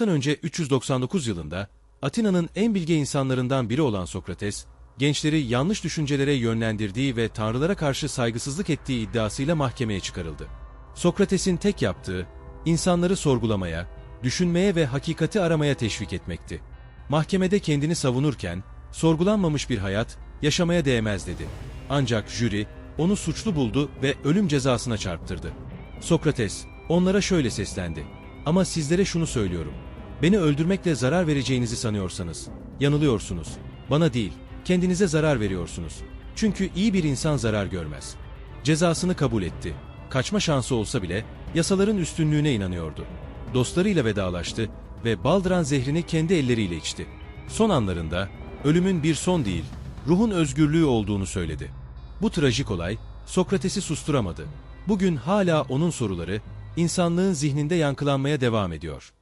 Önce 399 yılında Atina'nın en bilge insanlarından biri olan Sokrates, gençleri yanlış düşüncelere yönlendirdiği ve tanrılara karşı saygısızlık ettiği iddiasıyla mahkemeye çıkarıldı. Sokrates'in tek yaptığı, insanları sorgulamaya, düşünmeye ve hakikati aramaya teşvik etmekti. Mahkemede kendini savunurken, sorgulanmamış bir hayat, yaşamaya değmez dedi. Ancak jüri, onu suçlu buldu ve ölüm cezasına çarptırdı. Sokrates, onlara şöyle seslendi. Ama sizlere şunu söylüyorum. Beni öldürmekle zarar vereceğinizi sanıyorsanız, yanılıyorsunuz. Bana değil, kendinize zarar veriyorsunuz. Çünkü iyi bir insan zarar görmez. Cezasını kabul etti. Kaçma şansı olsa bile yasaların üstünlüğüne inanıyordu. Dostlarıyla vedalaştı ve baldıran zehrini kendi elleriyle içti. Son anlarında ölümün bir son değil, ruhun özgürlüğü olduğunu söyledi. Bu trajik olay Sokrates'i susturamadı. Bugün hala onun soruları insanlığın zihninde yankılanmaya devam ediyor.